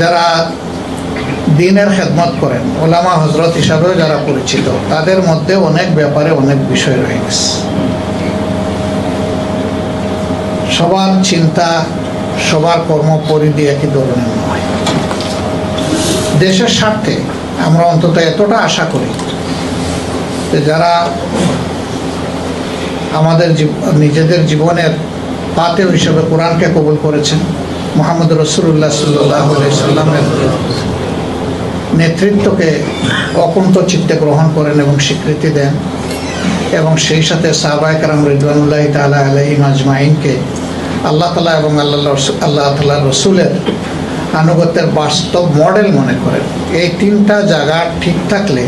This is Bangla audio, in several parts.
যারা দিনের খেদমত করেন, ওলামা হজরত হিসাবেও যারা পরিচিত, তাদের মধ্যে অনেক ব্যাপারে অনেক বিষয় রয়ে গেছে। সবার চিন্তা, সবার কর্ম পরিধি একই ধরনের নয়। দেশের স্বার্থে আমরা অন্তত এতটা আশা করি যে যারা আমাদের নিজেদের জীবনের পাতে হিসেবে কোরআনকে কবুল করেছেন মোহাম্মদ রসুল্লাহ সাল্লাহ সাল্লামের নেতৃত্বকে অকুণ্ঠ চিত্তে গ্রহণ করেন এবং স্বীকৃতি দেন এবং সেই সাথে সাহবায় কারাম রিদওয়ানুল্লাহ তালা আলহিম আজমাইনকে আল্লাহ তালা এবং আল্লাহ আল্লাহ তাল্লাহ রসুলের আনুগত্যের বাস্তব মডেল মনে করেন। এই তিনটা জায়গা ঠিক থাকলে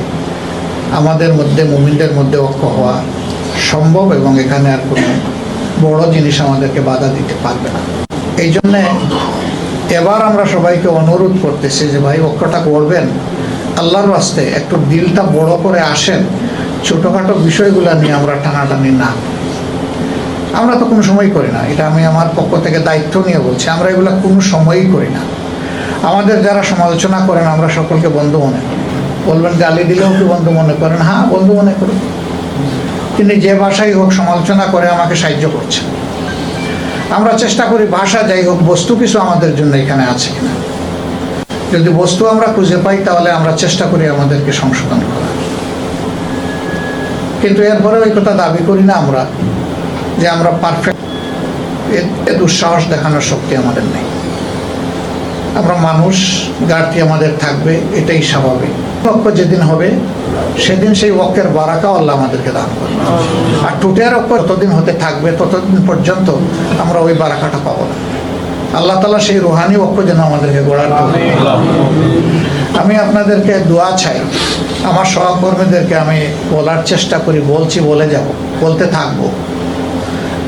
আমাদের মধ্যে, মুমিনদের মধ্যে ঐক্য হওয়া সম্ভব এবং এখানে আর কোনো বড় জিনিস আমাদেরকে বাধা দিতে পারবে না। এই জন্যে এবার আমরা সবাইকে অনুরোধ করতেছি যে ভাই অক্ষটা করবেন। আল্লাহর বাস্তে একটু দিলটা বড় করে আসেন, ছোটোখাটো বিষয়গুলো নিয়ে আমরা টানাটানি না। আমরা তো কোনো সময় করি না, এটা আমি আমার পক্ষ থেকে দায়িত্ব নিয়ে বলছি, আমরা এগুলো কোনো সময়ই করি না। আমাদের যারা সমালোচনা করেন, আমরা সকলকে বন্ধু মনে করি। বলবেন গালি দিলেও কি বন্ধু মনে করেন? হ্যাঁ বন্ধু মনে করি। তিনি যে ভাষাই হোক, সমালোচনা করে আমাকে সাহায্য করছে। আমরা চেষ্টা করি ভাষা যাই হোক, বস্তু কিছু আমাদের জন্য এখানে আছে কিনা। যদি বস্তু আমরা খুঁজে পাই, তাহলে আমরা চেষ্টা করি আমাদেরকে সংশোধন করার। কিন্তু এরপরে ওই কথা দাবি করি না আমরা, যে আমরা পারফেক্ট এ দুঃসাহস দেখানোর শক্তি আমাদের নেই। আমরা মানুষ, ঘাটতি আমাদের থাকবে, এটাই স্বাভাবিক। পক্ষ যেদিন হবে, সেদিন সেই ওয়াক্যের বারাকা আল্লাহ আমাদেরকে দান করবে। আর টুটের অক্ষর ততদিন হতে থাকবে, ততদিন পর্যন্ত আমরা ওই বারাকাটা পাবো না। আল্লাহ তালা সেই রুহানি অক্ষ যেন আমাদেরকে গড়ার। আমি আপনাদেরকে দোয়া চাই। আমার সহকর্মীদেরকে আমি বলার চেষ্টা করি, বলছি, বলে যাব, বলতে থাকব।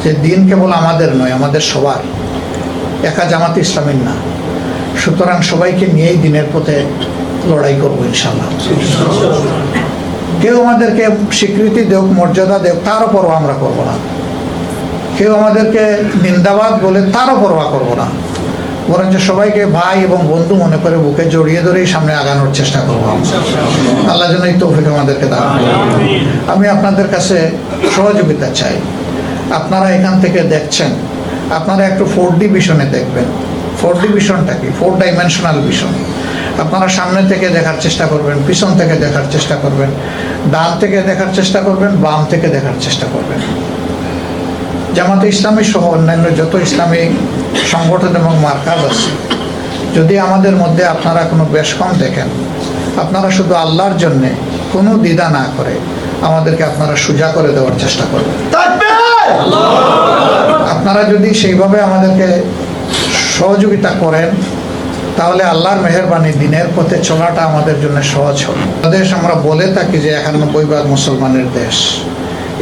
যে দিন কেবল আমাদের নয়, আমাদের সবার। একা জামাত ইসলামের না। সুতরাং সবাইকে নিয়েই দিনের পথে লড়াই করব ইনশাল্লাহ কেউ আমাদেরকে স্বীকৃতি দেওক মর্যাদা দেওক তারও পরোয়া আমরা করব না। কেউ আমাদেরকে নিন্দাবাদ বলে তারও পরোয়া করব না। বরঞ্চ সবাইকে ভাই এবং বন্ধু মনে করে বুকে জড়িয়ে ধরেই সামনে আগানোর চেষ্টা করব। আল্লাহ যেন এই তৌফিক আমাদেরকে দান আমি আপনাদের কাছে সহযোগিতা চাই। আপনারা এখান থেকে দেখছেন। আপনারা একটু ফোর ডি ভিশনে দেখবেন। ফোর ডি ভিশনটা কি? ফোর ডাইমেনশনাল ভিশন আপনারা সামনে থেকে দেখার চেষ্টা করবেন পিছন থেকে দেখার চেষ্টা করবেন ডান থেকে দেখার চেষ্টা করবেন বাম থেকে দেখার চেষ্টা করবেন। জামাতে ইসলামী সহ অন্যান্য যত ইসলামী সংগঠন এবং মার্কাজ আছে যদি আমাদের মধ্যে আপনারা কোনো বেশ কম দেখেন আপনারা শুধু আল্লাহর জন্যে কোনো দ্বিধা না করে আমাদেরকে আপনারা সোজা করে দেওয়ার চেষ্টা করবেন। আপনারা যদি সেইভাবে আমাদেরকে সহযোগিতা করেন, তাহলে আল্লাহর মেহরবানি দিনের পথে চলাটা আমাদের জন্য সহজ হবে। দেশ আমরা বলে থাকি যে একানব্বই ভাগ মুসলমানের দেশ।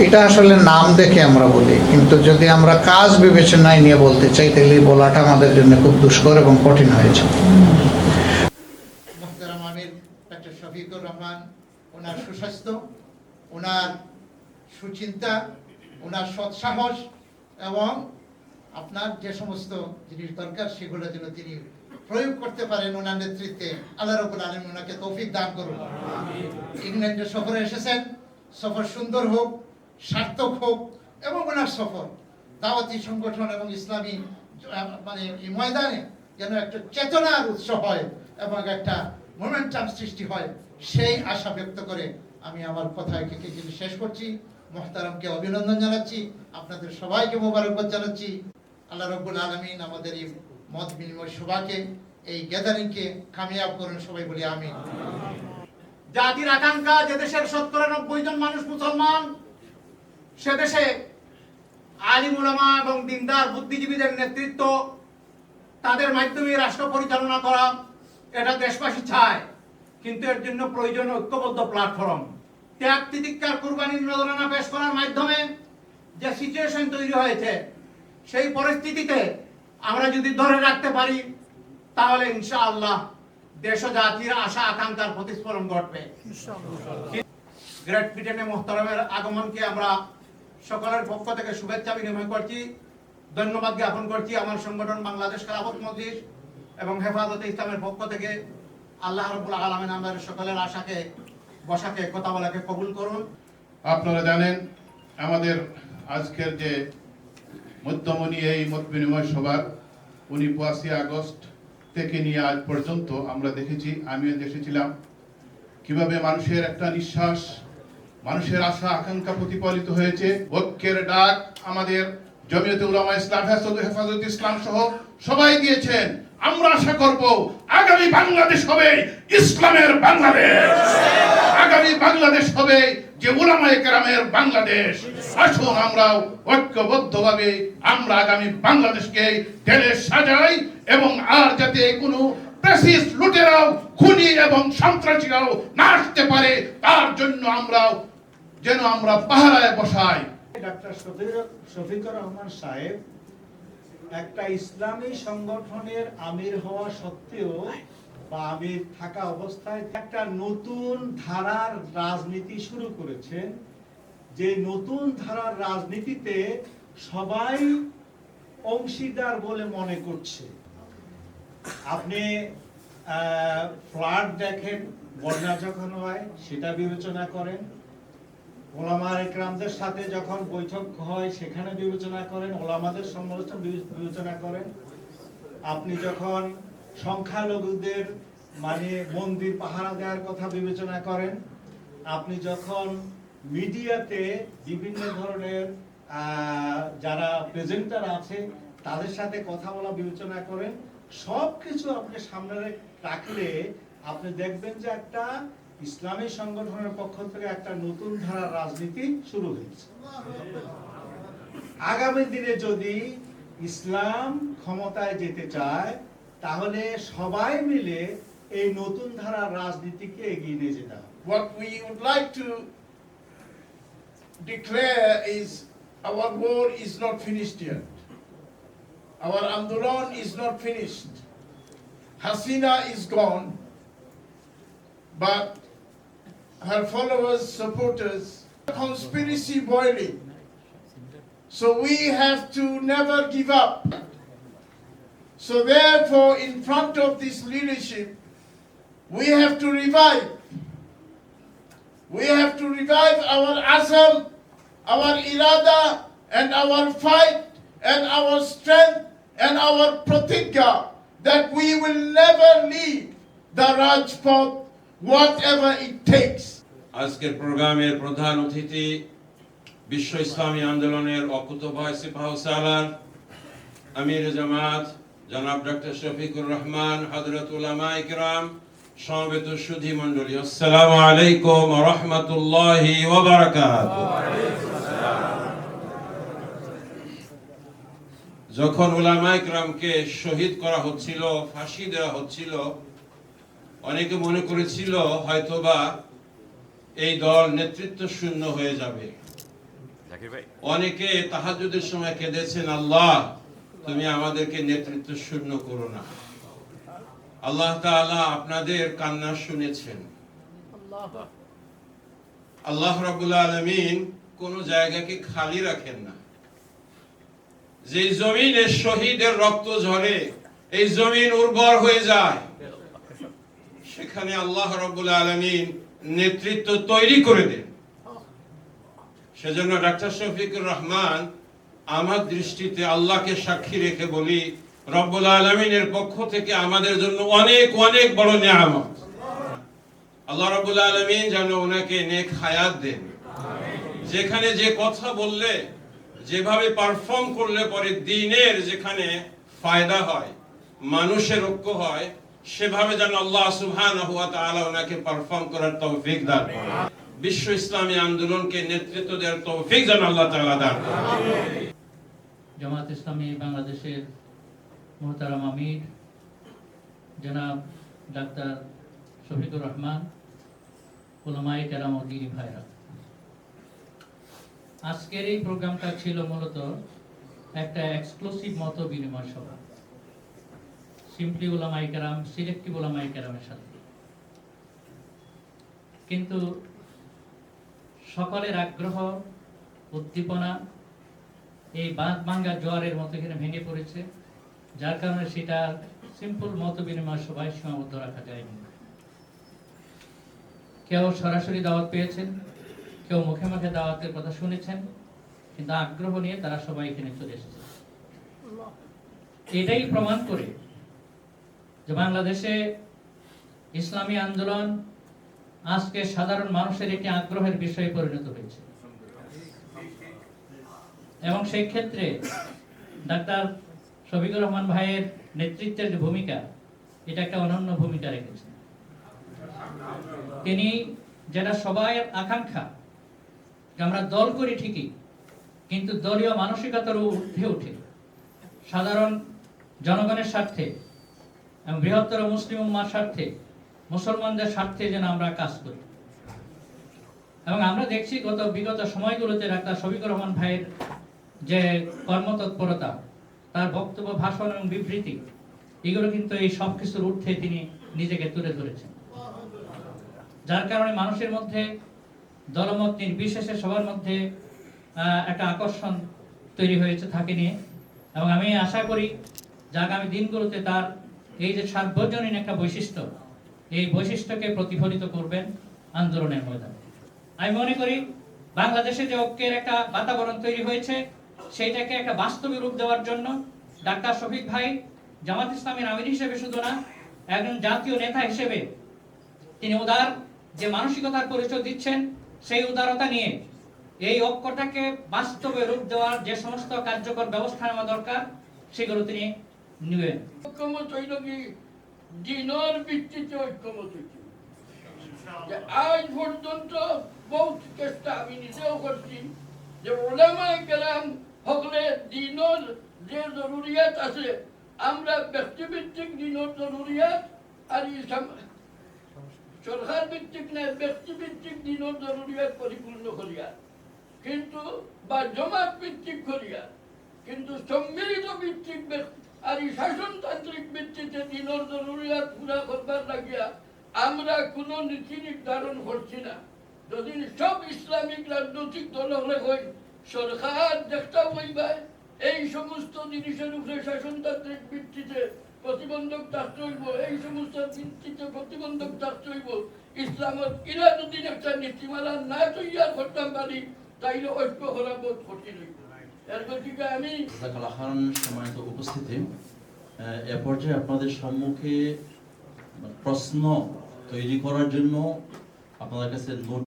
এটা আসলে নাম দেখে আমরা বলি, কিন্তু যদি আমরা কাজ বিবেচনায় নিয়ে বলতে চাই, তাহলে বলাটা আমাদের জন্য খুব দুষ্কর এবং কঠিন হয়েছে ওনার সুস্বাস্থ্য, ওনার সুচিন্তা, ওনার সৎসাহস এবং আপনার যে সমস্ত জিনিস দরকার সেগুলো যেন তিনি প্রয়োগ করতে পারেন ওনার নেতৃত্বে। আল্লাহ রবুল আলম ওনাকে তৌফিক দান করুন। ইংল্যান্ডে সফরে এসেছেন, সফর সুন্দর হোক, সার্থক হোক, এবং ওনার সফর দাওয়াতি সংগঠন এবং ইসলামী মানে এই ময়দানে যেন একটা চেতনার উৎস হয় এবং একটা মোমেন্টাম সৃষ্টি হয়, সেই আশা ব্যক্ত করে আমি আমার কথা একে শেষ করছি। মোহতারামকে অভিনন্দন জানাচ্ছি। আপনাদের সবাইকে মোবারকবাদ জানাচ্ছি। আল্লাহ রব্বুল আলমিন আমাদের এই মত বিনিময় সভাকে, এই গ্যাদারিংকে কামিয়াব করুন, সবাই বলি আমি জাতির আকাঙ্ক্ষা, যে দেশের শতকরা নব্বই জন মানুষ মুসলমান, সে দেশে আলিম উলামা এবং দিনদার বুদ্ধিজীবীদের নেতৃত্ব, তাদের মাধ্যমে রাষ্ট্র পরিচালনা করা, এটা দেশবাসী চায়, কিন্তু এর জন্য প্রয়োজন ঐক্যবদ্ধ প্ল্যাটফর্ম ত্যাগ তিতিক্ষার কুরবানির নজরানা পেশ করার মাধ্যমে যে সিচুয়েশন তৈরি হয়েছে সেই পরিস্থিতিতে আমরা যদি ধরে রাখতে পারি, তাহলে ইনশাআল্লাহ দেশ জাতির আশা আকাঙ্ক্ষার প্রতিস্ফলন ঘটবে। গ্রেট ব্রিটেনে মোহতারামের আগমনকে আমরা সকলের পক্ষ থেকে শুভেচ্ছা বিনিময় করছি, ধন্যবাদ জ্ঞাপন করছি আমার সংগঠন বাংলাদেশ খেলাফত মজলিস এবং হেফাজতে ইসলামের পক্ষ থেকে। আল্লাহ রবুল আলমিন আমাদের সকলের আশাকে, বসাকে, কথা বলাকে কবুল করুন। আপনারা জানেন, আমাদের আজকের যে মধ্যমণি এই মত বিনিময় সভার উনি পঁচিশে আগস্ট থেকে নিয়ে আজ পর্যন্ত আমরা দেখেছি, আমিও দেখেছিলাম কীভাবে মানুষের একটা নিঃশ্বাস, মানুষের আশা, আকাঙ্ক্ষা প্রতিফলিত হয়েছে, ঐক্যের ডাক আমাদের জমিয়তে উলামা ইসলাম হেফাজত ইসলাম সহ সবাই দিয়েছেন। আমরা আশা করব আগামী বাংলাদেশ হবে ইসলামের বাংলাদেশ। আগামী বাংলাদেশ হবে যে উলামায়ে কেরামের বাংলাদেশ, আসুন আমরাও ঐক্যবদ্ধভাবে আমরা আগামী বাংলাদেশকে ঢেলে সাজাই এবং আর যাতে কোনো প্রেসিস লুটেরাও, খুনি এবং সন্ত্রাসীরাও না আসতে পারে, তার জন্য আমরাও যেন আমরা পাহারায় বসাই। ডাক্তার শফিক- শফিকুর রহমান সাহেব, একটা ইসলামী সংগঠনের আমির হওয়া সত্ত্বেও বা আমির থাকা অবস্থায় একটা নতুন ধারার রাজনীতি শুরু করেছেন যে নতুন ধারার রাজনীতিতে সবাই অংশীদার বলে মনে করছে। আপনি ফ্লাড দেখেন, বন্যা যখন হয়, সেটা বিবেচনা করেন। ওলামার একরামদের সাথে যখন বৈঠক হয়, সেখানে বিবেচনা করেন। ওলামাদের সমালোচনা বিবে- বিবেচনা করেন। আপনি যখন সংখ্যালঘুদের মানে মন্দির পাহারা দেওয়ার কথা বিবেচনা করেন। আপনি যখন মিডিয়াতে বিভিন্ন ধরনের যারা প্রেজেন্টার আছে, তাদের সাথে কথা বলা বিবেচনা করেন সব কিছু আপনি সামনে রাখলে আপনি দেখবেন যে একটা ইসলামী সংগঠনের পক্ষ থেকে একটা নতুন ধারার রাজনীতি শুরু হয়েছে। আগামী দিনে যদি ইসলাম ক্ষমতায় যেতে চায় তাহলে সবাই মিলে এই নতুন ধারার রাজনীতিকে এগিয়ে নিয়ে যেতে হবে what we would like to declare is our war is not finished yet. Our Andolan is not finished. Hasina is gone, but her followers, supporters, conspiracy boiling. So we have to never give up. So therefore, in front of this leadership, we have to revive. We have to revive our azam, our irada, and our fight, and our strength, and our pratigya that we will never leave the Rajpath, whatever it takes. আজকের প্রোগ্রামের প্রধান অতিথি বিশ্ব ইসলামী আন্দোলনের অকুতভয় সিপাহ সালার আমির জামাত জনাব ডক্টর শফিকুর রহমান হজরত উলামা ইকরাম সমবেত সুধী মণ্ডলী আসসালামু আলাইকুম রাহমাতুল্লাহি যখন উলামা ইকরামকে শহীদ করা হচ্ছিল ফাঁসি দেওয়া হচ্ছিল অনেকে মনে করেছিল হয়তোবা এই দল নেতৃত্ব শূন্য হয়ে যাবে। অনেকে তাহাজুদের সময় কেঁদেছেন আল্লাহ তুমি আমাদেরকে নেতৃত্ব শূন্য করো না। আল্লাহ আপনাদের কান্না শুনেছেন। আল্লাহ রাব্বুল আলামিন কোন জায়গাকে খালি রাখেন না। যে জমিনে শহীদের রক্ত ঝরে, এই জমিন উর্বর হয়ে যায়, সেখানে আল্লাহ রব্বুল আলমিন নেতৃত্ব তৈরি করে দেন। সেজন্য ডাক্তার শফিকুর রহমান আমার দৃষ্টিতে আল্লাহকে সাক্ষী রেখে বলি, রব্বুল আলমিনের পক্ষ থেকে আমাদের জন্য অনেক অনেক বড় নিয়ামত। আল্লাহ রব্বুল আলমিন যেন ওনাকে নেক হায়াত দেন। যেখানে যে কথা বললে, যেভাবে পারফর্ম করলে পরে দিনের যেখানে ফায়দা হয়, মানুষের ঐক্য হয়, সেভাবে যেন আল্লাহ তাআলা ওনাকে পারফর্ম করার তৌফিক দান করেন। বিশ্ব ইসলামী আন্দোলনকে নেতৃত্ব দেওয়ার তৌফিক যেন আল্লাহ তাআলা দান জামাত ইসলামী বাংলাদেশের মোহতারাম আমির, জনাব ডাক্তার শফিকুর রহমান ওলামাই কেরাম দিনী ভাইরা। আজকের এই প্রোগ্রামটা ছিল মূলত একটা এক্সক্লুসিভ মত বিনিময় সভা। সিম্পলি ওলামাই কেরাম সিলেক্টিভ ওলামাই কেরামের সাথে। কিন্তু সকলের আগ্রহ, উদ্দীপনা, এই বাঁধ ভাঙ্গা জোয়ারের মতো এখানে ভেঙে পড়েছে। যার কারণে সেটা সিম্পল মত বিনিময় সভায় সীমাবদ্ধ রাখা যায়নি। কেউ সরাসরি দাওয়াত পেয়েছেন, কেউ মুখে মুখে দাওয়াতের কথা শুনেছেন, কিন্তু আগ্রহ নিয়ে তারা সবাই এখানে চলে এসেছে। এটাই প্রমাণ করে যে বাংলাদেশে ইসলামী আন্দোলন আজকে সাধারণ মানুষের একটি আগ্রহের বিষয়ে পরিণত হয়েছে। এবং সেই ক্ষেত্রে ডাক্তার শফিকুর রহমান ভাইয়ের নেতৃত্বের যে ভূমিকা, এটা একটা অনন্য ভূমিকা রেখেছে তিনি যেটা সবাই আকাঙ্ক্ষা আমরা দল করি ঠিকই, কিন্তু দলীয় মানসিকতার ঊর্ধ্বে উঠে, সাধারণ জনগণের স্বার্থে এবং বৃহত্তর মুসলিম উম্মার স্বার্থে মুসলমানদের স্বার্থে যেন আমরা কাজ করি। এবং আমরা দেখছি গত বিগত সময়গুলোতে ডাক্তার শফিকুর রহমান ভাইয়ের যে কর্মতৎপরতা, তার বক্তব্য, ভাষণ এবং বিবৃতি, এগুলো কিন্তু এই সব কিছুর ঊর্ধ্বে তিনি নিজেকে তুলে ধরেছেন। যার কারণে মানুষের মধ্যে দলমত নির্বিশেষে সবার মধ্যে একটা আকর্ষণ তৈরি হয়েছে থাকে নিয়ে। এবং আমি আশা করি যে আগামী দিনগুলোতে তার এই যে সার্বজনীন একটা বৈশিষ্ট্য এই বৈশিষ্ট্যকে প্রতিফলিত করবেন আন্দোলনের ময়দানে। আমি মনে করি বাংলাদেশে যে ঐক্যের একটা বাতাবরণ তৈরি হয়েছে, সেইটাকে একটা বাস্তবে রূপ দেওয়ার জন্য ডাক্তার শফিক ভাই জামাত ইসলামের আমির হিসেবে শুধু না, একজন জাতীয় নেতা হিসেবে তিনি উদার যে মানসিকতার পরিচয় দিচ্ছেন, সেই উদারতা নিয়ে এই ঐক্যটাকে বাস্তবে রূপ দেওয়ার যে সমস্ত কার্যকর ব্যবস্থা নেওয়া দরকার, সেগুলো তিনি নেবেন। ঐক্যমত দিনের ভিত্তিতে ঐক্যমত হইছে যে আজ পর্যন্ত বহুত চেষ্টা আমি নিজেও করছি যে ওলামায় গেলাম হকলে দিনের যে জরুরিয়াত আছে আমরা ব্যক্তিভিত্তিক দিনের জরুরিয়াত আর সরকার ভিত্তিক না ব্যক্তিভিত্তিক দিনের জরুরিয়াত পরিপূর্ণ করিয়া কিন্তু বা জমাত ভিত্তিক করিয়া কিন্তু সম্মিলিত ভিত্তিক ব্যক্তি আর এই শাসনতান্ত্রিক ভিত্তিতে দিনের জরুরিয়াত পুরা করবার লাগিয়া আমরা কোন নীতি নির্ধারণ করছি না। যদি সব ইসলামিক রাজনৈতিক দল হলে হয় সরকার দেখতে হইবা এই সমস্ত জিনিসের উপরে শাসনতান্ত্রিক ভিত্তিতে প্রতিবন্ধক থাকতে হইব, এই সমস্ত ভিত্তিতে প্রতিবন্ধক থাকতে হইব। ইসলামের কিরা যদি একটা নীতিমালা না তৈয়ার করতাম পারি, তাইলে ঐক্য করা বোধ কঠিন হইব আমি? সম্মানিত উপস্থিতি এ পর্যায়ে আপনাদের সম্মুখে প্রশ্ন তৈরি করার জন্য আপনাদের কাছে নোট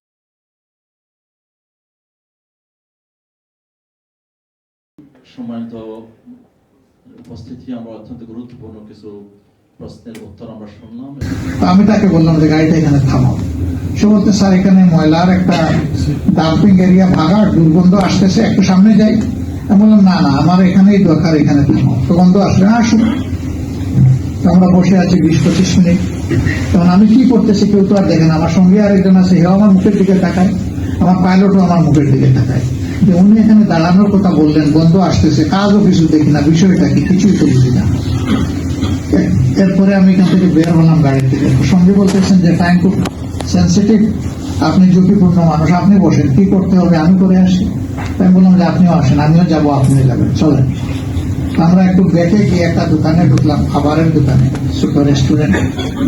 সম্মানিত উপস্থিতি আমরা অত্যন্ত গুরুত্বপূর্ণ কিছু প্রশ্নের উত্তর আমরা শুনলাম। আমি তাকে বললাম যে গাড়িটা এখানে থামাও। সে বলতে স্যার এখানে ময়লার একটা ডাম্পিং এরিয়া ভাগার দুর্গন্ধ আসতেছে একটু সামনে যাই। আমি বললাম, না না, আমার এখানেই দরকার, এখানে থামাও তো না আসুন আমরা বসে আছি বিশ পঁচিশ মিনিট। তখন আমি কি করতেছি কেউ তো আর দেখে না, আমার সঙ্গে আরেকজন আছে হেও আমার মুখের দিকে তাকায়, আমার পাইলটও আমার মুখের দিকে তাকায়। যে উনি এখানে দাঁড়ানোর কথা বললেন গন্ধ আসতেছে, কাজও কিছু দেখি না, বিষয়টা কি, কিছুই তো বুঝি না। এরপরে আমি এখান থেকে বের হলাম গাড়ি থেকে সঙ্গে বলতেছেন যে টাইম খুব সেন্সিটিভ আপনি ঝুঁকিপূর্ণ মানুষ, আপনি বসেন, কি করতে হবে, আমি করে আসি। আমি বললাম যে আপনিও আসেন, আমিও যাব আপনি যাবেন। চলেন। আমরা একটু দেখে গিয়ে একটা দোকানে ঢুকলাম, খাবারের দোকানে সুপার রেস্টুরেন্ট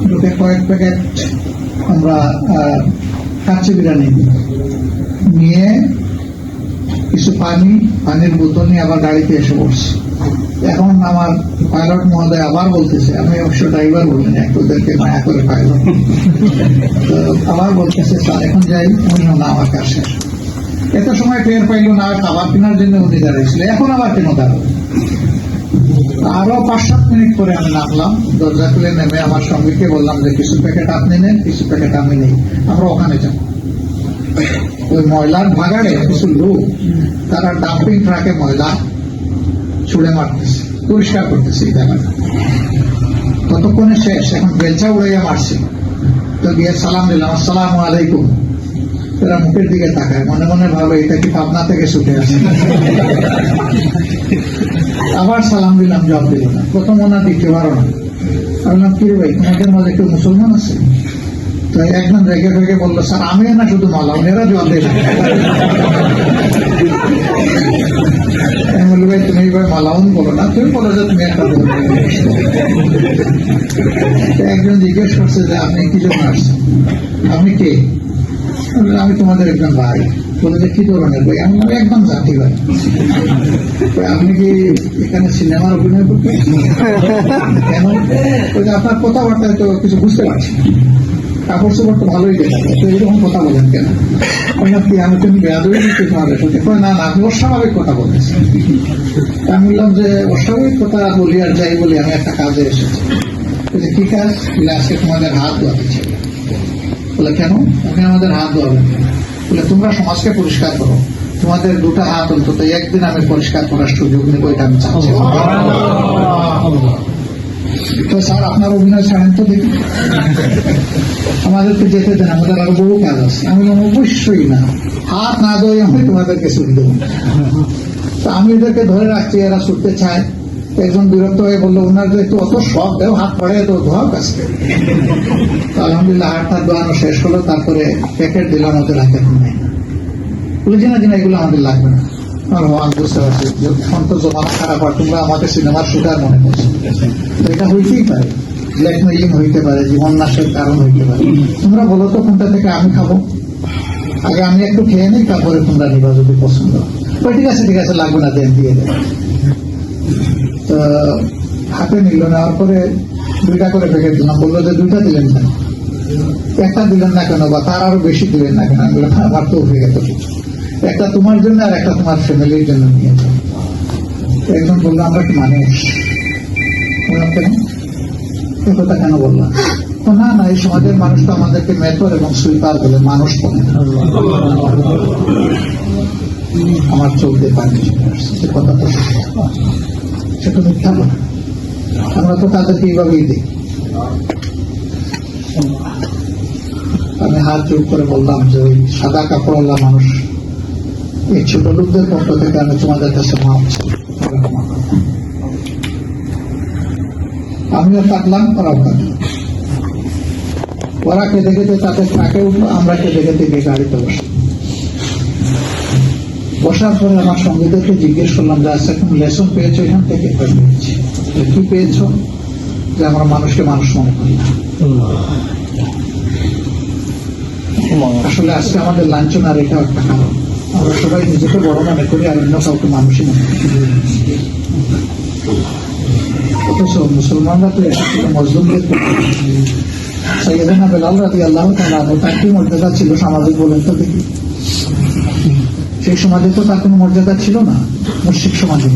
ঢুকে কয়েক প্যাকেট আমরা কাচ্চি বিরিয়ানি। নিয়ে কিছু পানি, পানির বোতল নিয়ে আবার গাড়িতে এসে বসছি। এখন আমার পাইলট মহোদয় আবার বলতেছে, আমি অবশ্য ড্রাইভার বললেন একটু ওদেরকে মায়া করে পাইলট আবার বলতেছে, স্যার, এখন যাই, উনি না আমার কাছে। এত সময় টের পাইল না, খাবার কেনার জন্য উনি দাঁড়িয়েছিল এখন আবার কেন দাঁড়াবে? আরও পাঁচ সাত মিনিট পরে আমি নামলাম, দরজা খুলে নেমে আমার সঙ্গীকে বললাম যে, কিছু প্যাকেট আপনি নেন, কিছু প্যাকেট আমি নেই, আমরা ওখানে যাব। ওই ময়লার ভাগাড়ে কিছু লোক, তারা ডাম্পিং ট্রাকে ময়লা ছুড়ে মারতেছে, পরিষ্কার করতেছে এই জায়গাটা। ততক্ষণে শেষ, এখন বেলচা উড়াইয়া মারছে। তো গিয়ে সালাম দিলাম, আসসালাম আলাইকুম। এরা মুখের দিকে তাকায়। মনে মনে ভাবে, এটা কি পাবনা থেকে ছুটে আসে? আবার সালাম দিলাম, জবাব দিল না। প্রথম ওনা দ্বিতীয় বারো না বললাম, কি ভাই, তোমাদের মাঝে কেউ মুসলমান আছে? তো একজন রেগে রেগে বলল, স্যার আমি না, শুধু মালা ওনারা জবাব দিলাম আমি বলি ভাই, তুমি এইভাবে মালাউন বলো না, তুমি বলো যে তুমি একটা একজন জিজ্ঞেস করছে যে, আপনি কি জন্য আসছেন? আপনি কে? আমি তোমাদের একজন ভাই যে কি ধরনের ভাই? আমি একদম জাতি ভাই। আপনি কি এখানে সিনেমার অভিনয় করবেন যে আপনার কথাবার্তায় তো কিছু বুঝতে পারছি কাপড় ভালোই এরকম কথা বলেন কেন? আমি তুমি দিচ্ছি তোমাদের না না কথা আমি বললাম যে, অস্বাভাবিক কথা বলি আর যাই বলি, আমি একটা কাজে এসেছি। কি কাজ? আজকে তোমাদের হাত ধোয়াতে চাই বলে কেন? আপনি আমাদের হাত কেন? বলে তোমরা সমাজকে পরিষ্কার করো। তোমাদের দুটো হাত অন্তত একদিন আমি পরিষ্কার করার সুযোগ নেব এটা আমি চাচ্ছি। তো স্যার আপনার অভিনয় ছাড়েন তো দেখি। আমাদেরকে যেতে দেন আমাদের আরও বহু কাজ আছে। আমি অবশ্যই না। হাত না ধরে আমি তোমাদেরকে ছুটি দেবো। তো আমি এদেরকে ধরে রাখছি এরা ছুটতে চায়। তো একজন বিরক্ত হয়ে বলল ওনার একটু অত শখ, দেও হাত পড়ে তো ধোয়া কাছকে তো আলহামদুলিল্লাহ, হাতটা ধোয়ানো শেষ হলো, তারপরে প্যাকেট দিলাম ওদের হাতে বুঝি না কিনা এগুলো আমাদের লাগবে না। তো খারাপ তোমরা আমাকে সিনেমার মনে এটা হইতেই পারে জীবন নাশের কারণ হইতে পারে। তোমরা বলো তো, কোনটা থেকে আমি খাব? আগে আমি একটু খেয়ে নিই, তারপরে তোমরা নিবা যদি পছন্দ ঠিক আছে ঠিক আছে, লাগবে না, দেন, দিয়ে তো হাতে নিল নেওয়ার পরে দুইটা করে প্যাকেট দিলাম। বলল যে দুইটা দিলেন কেন একটা দিলেন না কেন বা তার আরও বেশি দিলেন না কেন? আমি বললাম, আমার তো হয়ে কিছু একটা তোমার জন্য আর একটা তোমার ফ্যামিলির জন্য নিয়ে একজন বলল, আমরা কি বললাম, কেন? কথা কেন বললাম? না না, এই সমাজের মানুষ তো আমাদেরকে মেথর এবং সুইপার বলে, মানুষ বলে আমার চলতে পারে সে কথা তো। সেটা মিথ্যা বলে আমরা তো তাদেরকে এইভাবেই দিই আমি হাত জোর করে বললাম যে ওই সাদা কাপড়ওয়ালা মানুষ এই ছোট লোকদের পক্ষ থেকে আমি তোমাদের কাছে। আমিও থাকলাম থাকলাম ওরা কেঁদে কেঁদে তাদের ট্রাকে উঠল, আমরা কেঁদে গিয়ে গাড়িতে বসলাম বসার পরে আমার সঙ্গীদেরকে জিজ্ঞেস করলাম যে আচ্ছা কোন লেসন পেয়েছ এখান থেকে? কই পেয়েছি। কি পেয়েছ? যে আমরা মানুষকে মানুষ মনে করি আসলে আজকে আমাদের লাঞ্ছনার এটাও একটা কারণ। আমরা সবাই নিজেকে বড় মনে করি আর অন্য কাউকে মানুষই মনে করি। অথচ মুসলমানরা তো এসেছিল মজলুমদের সৈয়দানা বেলাল রাজি আল্লাহ তার মর্যাদা ছিল সামাজিক বলেন তো দেখি। সেই সমাজে তো তার কোনো মর্যাদা ছিল না মুসিক সমাজে।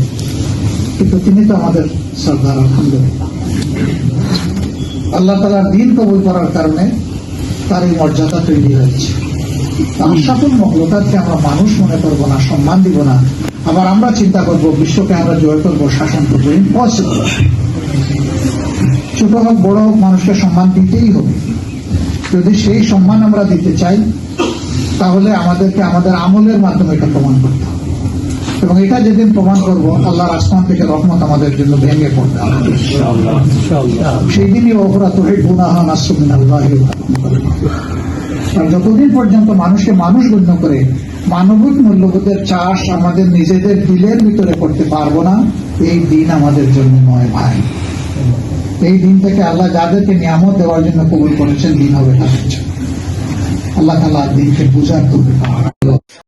কিন্তু তিনি তো আমাদের সর্দার, আলহামদুলিল্লাহ। আল্লাহ তালার দিন কবুল করার কারণে তার এই মর্যাদা তৈরি হয়েছে। আশাফুল মহলতারকে আমরা মানুষ মনে করব না, সম্মান দিব না, আবার আমরা চিন্তা করব, বিশ্বকে আমরা জয় করব, শাসন করব ইম্পসিবল ছোট হোক, বড় হোক, মানুষকে সম্মান দিতেই হবে। যদি সেই সম্মান আমরা দিতে চাই তাহলে আমাদেরকে আমাদের আমলের মাধ্যমে এটা প্রমাণ করতে হবে। এবং এটা যেদিন প্রমাণ করব আল্লাহর আসমান থেকে রহমত আমাদের জন্য ভেঙে পড়বে। সেই দিনই আল্লাহ যতদিন পর্যন্ত মানুষকে মানুষ গণ্য করে মানবিক মূল্যবোধের চাষ আমাদের নিজেদের দিলের ভিতরে করতে পারব না এই দিন আমাদের জন্য নয় ভাই। এই দিন থেকে আল্লাহ যাদেরকে নিয়ামত দেওয়ার জন্য কবুল করেছেন দিন হবে তাদের জন্য। আল্লাহ তালা দিনকে বুঝার করবে